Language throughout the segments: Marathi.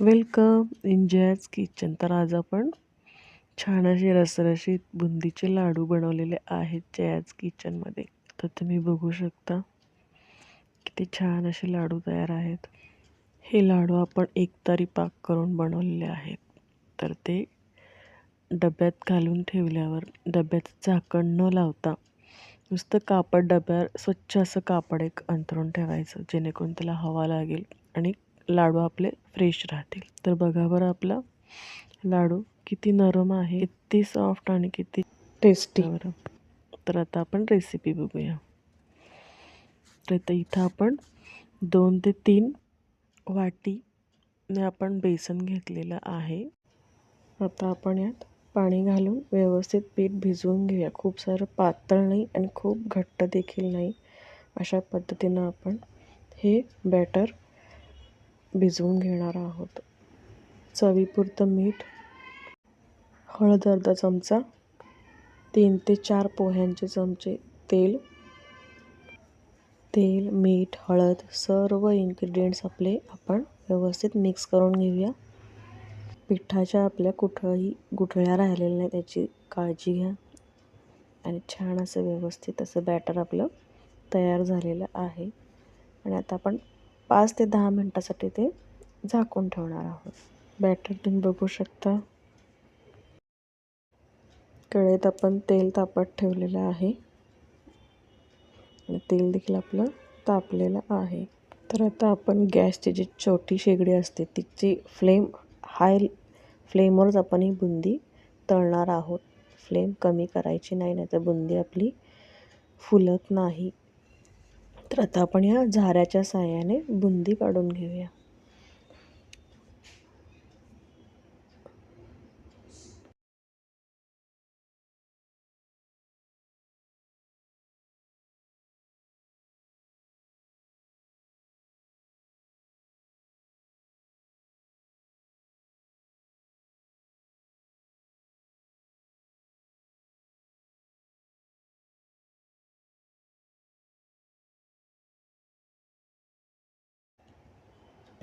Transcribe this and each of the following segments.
वेलकम इन जॅज किचन तर आज आपण छान असे रसरशीत बुंदीचे लाडू बनवलेले आहेत जॅज किचनमध्ये तर तुम्ही बघू शकता किती छान असे लाडू तयार आहेत. हे लाडू आपण एकतारी पाक करून बनवलेले आहेत. तर ते डब्यात घालून ठेवल्यावर डब्याचं झाकण न लावता नुसतं कापड डब्यावर स्वच्छ असं कापड एक अंतरून ठेवायचं जेणेकरून त्याला हवा लागेल आणि लाडू आपले फ्रेश राहतील. तर बघा बरं आपला लाडू किती नरम आहे किती सॉफ्ट आणि किती टेस्टी बरं तर आता आपण रेसिपी बघूया. तर आता इथं आपण दोन ते तीन वाटीने आपण बेसन घेतलेलं आहे. आता आपण यात पाणी घालून व्यवस्थित पीठ भिजवून घेऊया. खूप सारं पातळ नाही आणि खूप घट्ट देखील नाही. अशा पद्धतीनं आपण हे बॅटर भिजवून घेणार आहोत. चवीपुरतं मीठ हळद अर्धा चमचा तीन ते चार पोह्यांचे चमचे तेल तेल मीठ हळद सर्व इन्ग्रेडियंट्स आपले आपण व्यवस्थित मिक्स करून घेऊया. पिठाच्या आपल्या कुठंही गुठळ्या राहिलेल्या नाही त्याची काळजी घ्या. आणि छान असं व्यवस्थित असं बॅटर आपलं तयार झालेलं आहे. आणि आता आपण पाच ते दहा मिनटासाठी ते झाकून ठेवणार आहोत. बॅटर तुम्ही बघू शकता. कळेत आपण तेल तापत ठेवलेलं आहे. तेल देखील आपलं तापलेलं आहे. तर आता आपण गॅसची जी छोटी शेगडी असते तिची फ्लेम हाय फ्लेमवरच आपण ही बुंदी तळणार आहोत. फ्लेम कमी करायची नाही नाही तर बुंदी आपली फुलत नाही. तर आता आपण या झाऱ्याच्या साह्याने बुंदी काढून घेऊया.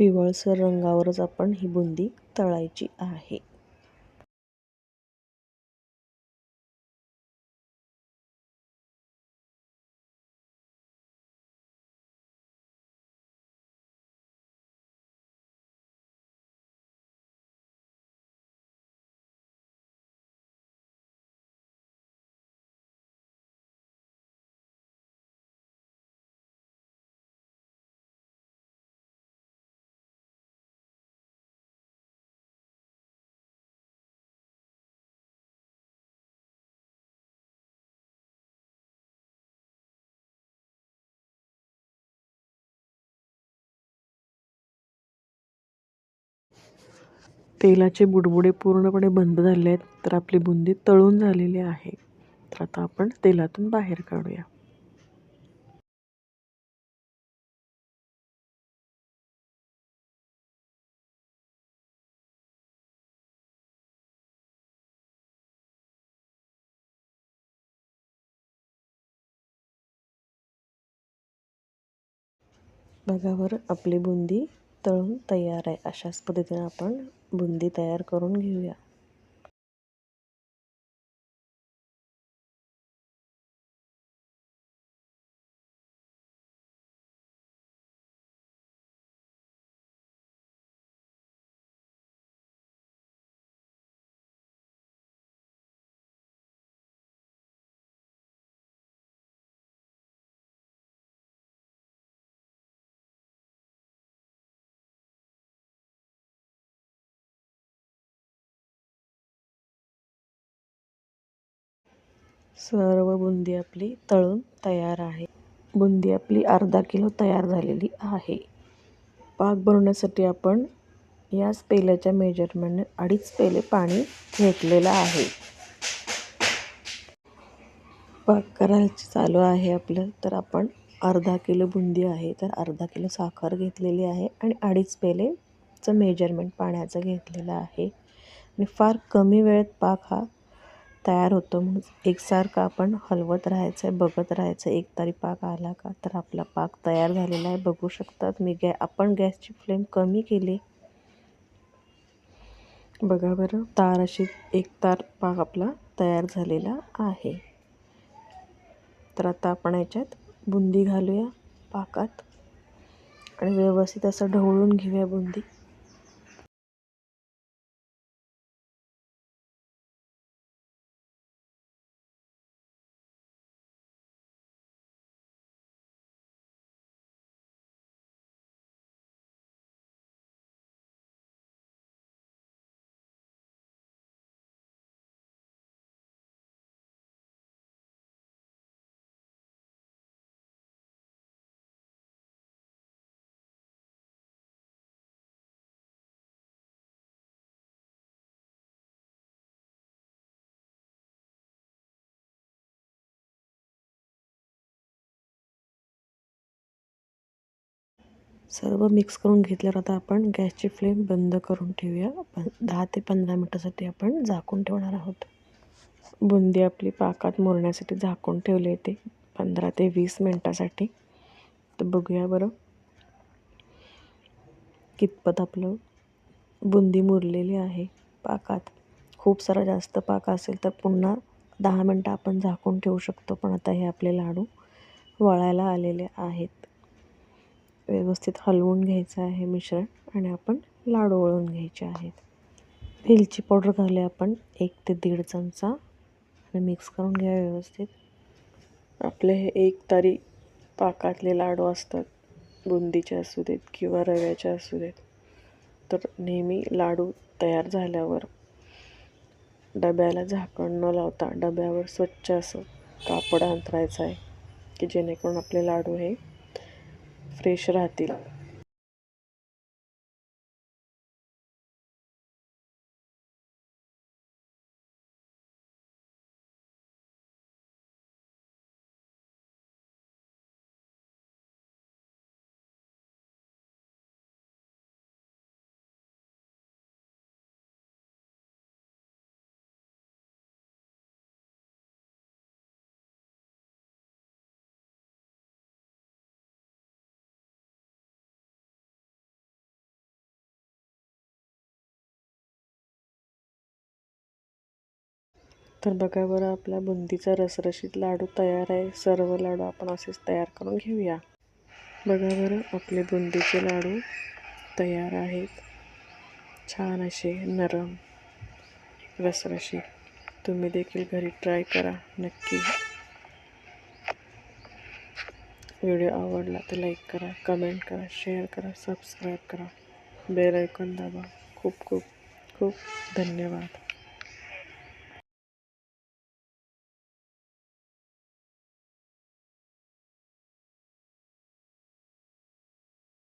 पिवळसर रंगावरच आपण ही बुंदी तळायची आहे. तेलाचे बुडबुडे पूर्णपणे बंद झाले आहेत तर आपली बुंदी तळून झालेली आहे. तर आता आपण तेलातून बाहेर काढूया. बघावर आपली बुंदी तळून तयार आहे. अशाच पद्धतीने आपण बुंदी तयार करून घेऊया. सर्व बुंदी आपली तळून तयार आहे. बुंदी आपली अर्धा किलो तयार झालेली आहे. पाक बनवण्यासाठी आपण याच पेल्याच्या मेजरमेंटने अडीच पेले पाणी घेतलेलं आहे. पाक करायचं चालू आहे आपलं. तर आपण अर्धा किलो बुंदी आहे. तर अर्धा किलो साखर घेतलेली आहे आणि अडीच पेलेचं मेजरमेंट पाण्याचं घेतलेलं आहे. आणि फार कमी वेळेत पाक हा तयार होतो. म्हणून एकसारखं आपण हलवत राहायचं आहे बघत राहायचं आहे एक तरी पाक आला का तर आपला पाक तयार झालेला आहे. बघू शकतात मी गॅ आपण गॅसची फ्लेम कमी केली. बघा बरं तार अशी एक तार पाक आपला तयार झालेला आहे. तर आता आपण याच्यात बुंदी घालूया पाकात. आणि व्यवस्थित असं ढवळून घेऊया बुंदी. सर्व मिक्स करून घेतल्यावर आता आपण गॅसची फ्लेम बंद करून ठेवूया. पण दहा ते पंधरा मिनटासाठी आपण झाकून ठेवणार आहोत. बुंदी आपली पाकात मुरण्यासाठी झाकून ठेवली ते. पंधरा ते वीस मिनटासाठी. तर बघूया बरं. कितपत आपलं बुंदी मुरलेली आहे पाकात. खूप सारा जास्त पाक असेल तर पुन्हा दहा मिनटं आपण झाकून ठेवू शकतो. पण आता हे आपले लाडू वळायला आलेले आहेत. व्यवस्थित हलवून घ्यायचं आहे मिश्रण आणि आपण लाडू वळून घ्यायचे आहेत. वेलची पावडर घालूया आपण एक ते दीड चमचा आणि मिक्स करून घ्या व्यवस्थित. आपले हे एक तारी पाकातले लाडू असतात बुंदीचे असू देत किंवा रव्याचे असू देत तर नेहमी लाडू तयार झाल्यावर डब्याला झाकण न लावता डब्यावर स्वच्छ असं कापड अंतरायचं आहे की जेणेकरून आपले लाडू हे फ्रेश राहतील. तर बघा बरं आपला बुंदीचा रसरशीत लाडू तयार आहे. सर्व लाडू आपण असेच तयार करून घेऊया. बघा बरं आपले बुंदीचे लाडू तयार आहेत. छान असे नरम रसरशीत. तुम्ही देखील घरी ट्राय करा नक्की. व्हिडिओ आवडला तर लाईक करा कमेंट करा शेअर करा सबस्क्राईब करा. बेल ऐकून दाबा. खूप खूप खूप धन्यवाद.